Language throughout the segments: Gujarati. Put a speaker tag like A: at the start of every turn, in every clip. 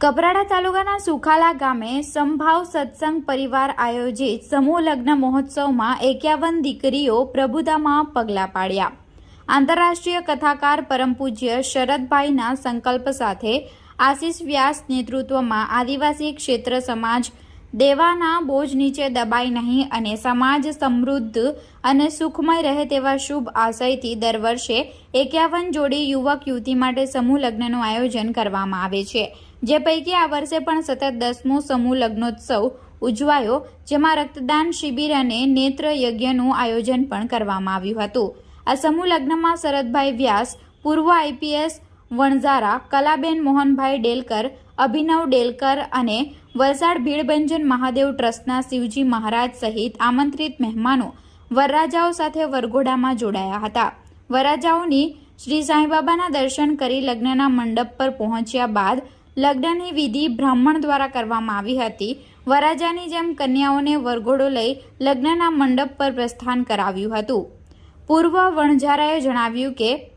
A: કપરાડા તાલુકાના સુખાલા ગામે સંભાવ સત્સંગ પરિવાર આયોજિત સમૂહ લગ્ન મહોત્સવમાં એકાવન દીકરીઓ પ્રભુતામાં પગલાં પાડ્યા. આંતરરાષ્ટ્રીય કથાકાર પરમ પૂજ્ય શરદભાઈના સંકલ્પ સાથે આશીષ વ્યાસ નેતૃત્વમાં આદિવાસી ક્ષેત્ર સમાજ દેવાના બોજ નીચે દબાય નહીં અને સમાજ સમૃદ્ધ અને સુખમય રહે તેવા શુભ આશયથી દર વર્ષે એકાવન જોડી યુવક યુવતી માટે સમૂહ લગ્નનું આયોજન કરવામાં આવે છે. જે પૈકી આ વર્ષે પણ સતત દસમો સમૂહ લગ્નોત્સવ ઉજવાયો, જેમાં રક્તદાન શિબિર અને નેત્ર યજ્ઞનું આયોજન પણ કરવામાં આવ્યું હતું. આ સમૂહ લગ્નમાં શરદભાઈ વ્યાસ, પૂર્વ આઈપીએસ વણઝારા, કલાબેન મોહનભાઈ ડેલકર, અભિનવ ડેલકર અને વલસાડ ભીડભંજન મહાદેવ ટ્રસ્ટના શિવજી મહારાજ સહિત આમંત્રિત મહેમાનો વરરાજાઓ સાથે વરઘોડામાં જોડાયા હતા. વરરાજાઓની શ્રી સાંઈબાબાના દર્શન કરી લગ્નના મંડપ પર પહોંચ્યા બાદ લગ્નની વિધિ બ્રાહ્મણ દ્વારા કરવામાં આવી હતી. વરાજાની જેમ કન્યાઓને વરઘોડો લઈ લગ્નના મંડપ પર પ્રસ્થાન કરાવ્યું હતું. પૂર્વ વણઝારાએ જણાવ્યું કે,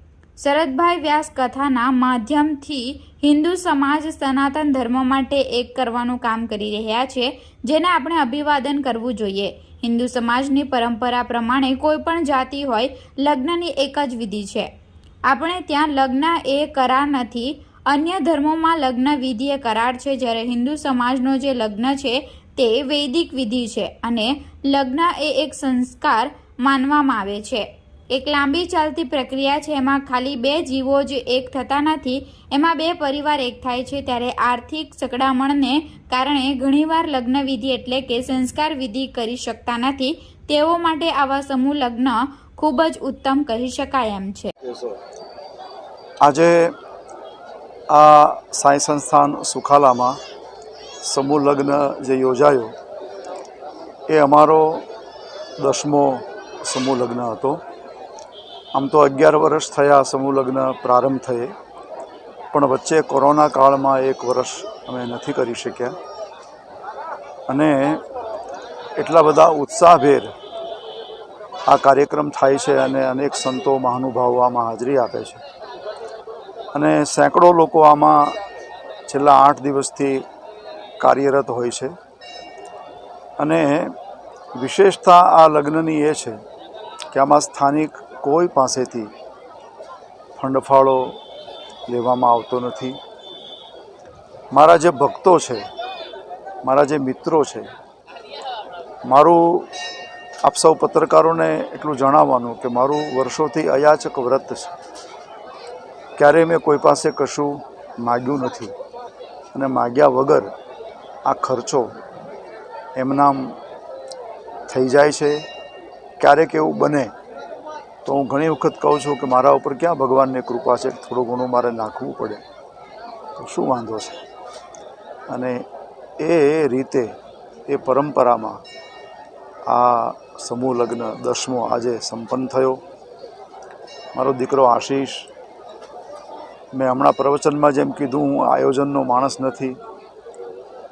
A: શરદભાઈ વ્યાસ કથાના માધ્યમથી હિન્દુ સમાજ સનાતન ધર્મ માટે એક કરવાનું કામ કરી રહ્યા છે, જેને આપણે અભિવાદન કરવું જોઈએ. હિન્દુ સમાજની પરંપરા પ્રમાણે કોઈ પણ જાતિ હોય, લગ્નની એક જ વિધિ છે. આપણે ત્યાં લગ્ન એ કરાર નથી અન્ય ધર્મોમાં લગ્ન વિધિ કરાર છે. જ્યારે હિન્દુ સમાજનો જે લગ્ન છે તે વૈદિક વિધિ છે અને લગ્ન એ એક સંસ્કાર માનવામાં આવે છે. એક લાંબી ચાલતી પ્રક્રિયા છે. એમાં ખાલી બે જીવો જ એક થતા નથી. એમાં બે પરિવાર એક થાય છે. ત્યારે આર્થિક સકડામણને કારણે ઘણીવાર લગ્ન વિધિ એટલે કે સંસ્કાર વિધિ કરી શકતા નથી. તેઓ માટે આવા સમૂહ લગ્ન ખૂબ જ ઉત્તમ કહી શકાય એમ છે.
B: આજે આ સાંઈ સંસ્થાન સુખાલામાં સમૂહ લગ્ન જે યોજાયો, એ અમારો દસમો સમૂહ લગ્ન હતો. આમ તો અગિયાર વર્ષ થયા સમૂહ લગ્ન પ્રારંભ થયે, પણ વચ્ચે કોરોના કાળમાં એક વર્ષ અમે નથી કરી શક્યા. અને એટલા બધા ઉત્સાહભેર આ કાર્યક્રમ થાય છે અને અનેક સંતો મહાનુભાવો આમાં હાજરી આપે છે. અને સેંકડો લોકો આમાં છેલ્લા આઠ દિવસથી કાર્યરત હોય છે. અને વિશેષતા આ લગ્નની એ છે કે આમાં સ્થાનિક કોઈ પાસેથી ફંડફાળો લેવામાં આવતો નથી. મારા જે ભક્તો છે, મારા જે મિત્રો છે, મારું આપ સૌ પત્રકારોને એટલું જણાવવાનું કે મારું વર્ષોથી અયાચક વ્રત છે. ક્યારેય મેં કોઈ પાસે કશું માગ્યું નથી. અને માગ્યા વગર આ ખર્ચો એમનામ થઈ જાય છે. ક્યારેક એવું બને તો હું ઘણી વખત કહું છું કે મારા ઉપર ક્યાં ભગવાનની કૃપા છે? થોડું ઘણું મારે નાખવું પડે. તો શું વાંધો છે? અને એ રીતે એ પરંપરામાં આ સમૂહ લગ્ન દસમો આજે સંપન્ન થયો. મારો દીકરો આશીષ મેં હમણાં પ્રવચનમાં જેમ કીધું, હું આયોજનનો માણસ નથી.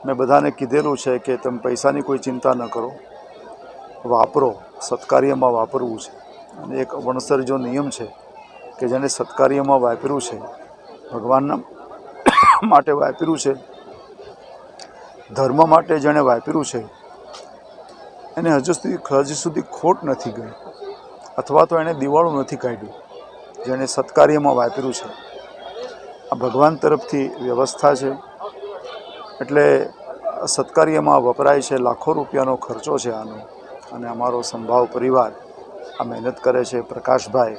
B: મેં બધાને કીધેલું છે કે તમે પૈસાની કોઈ ચિંતા ન કરો. વાપરો, સત્કાર્યમાં વાપરવું છે. અને એક વણસર જો નિયમ છે કે જેને સત્કાર્યમાં વાપર્યું છે, ભગવાનના માટે વાપર્યું છે, ધર્મ માટે જેણે વાપર્યું છે, એને હજુ સુધી હજી સુધી ખોટ નથી ગઈ. અથવા તો એણે દિવાળું નથી કાઢ્યું, જેણે સત્કાર્યમાં વાપર્યું છે. આ ભગવાન તરફથી વ્યવસ્થા છે. એટલે સત્કાર્યમાં વપરાય છે, લાખો રૂપિયાનો ખર્ચો છે આનો. અને અમારો સંભાવ પરિવાર આ મહેનત કરે છે, પ્રકાશભાઈ.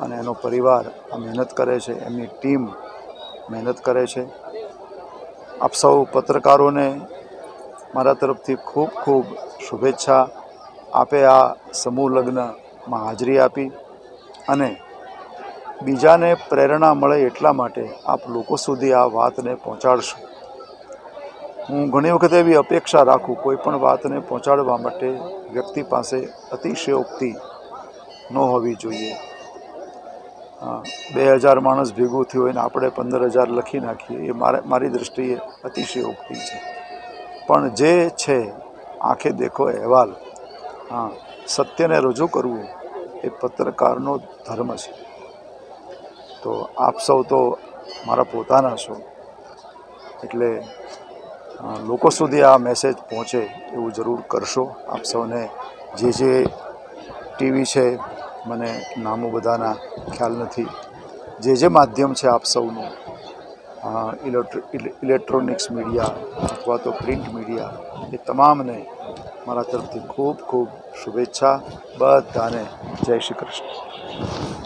B: અને એનો પરિવાર આ મહેનત કરે છે, એમની ટીમ મહેનત કરે છે. આપ સૌ પત્રકારોને મારા તરફથી ખૂબ ખૂબ શુભેચ્છા આપે આ સમૂહ લગ્નમાં હાજરી આપી. અને બીજાને પ્રેરણા મળે એટલા માટે આપ લોકો સુધી આ વાતને પહોંચાડશો. હું ઘણી વખત એવી અપેક્ષા રાખું, કોઈ પણ વાતને પહોંચાડવા માટે વ્યક્તિ પાસે અતિશયોક્તિ ન હોવી જોઈએ. બે હજાર માણસ ભેગું થયું હોય ને આપણે પંદર હજાર લખી નાખીએ, એ મારે, મારી દૃષ્ટિએ અતિશયોક્તિ છે. પણ જે છે, આંખે દેખો અહેવાલ, હા, સત્યને રજૂ કરવું એ પત્રકારનો ધર્મ છે. તો આપ સૌ તો મારા પોતાના છો. એટલે લોકો સુધી આ મેસેજ પહોંચે એવું જરૂર કરશો. આપ સૌને જે જે ટીવી છે, મને નામો બધાના ખ્યાલ નથી. જે જે માધ્યમ છે આપ સૌનું ઇલેક્ટ્રોનિક્સ મીડિયા અથવા તો પ્રિન્ટ મીડિયા, એ તમામને મારા તરફથી ખૂબ ખૂબ શુભેચ્છા. બધાને જય શ્રી કૃષ્ણ.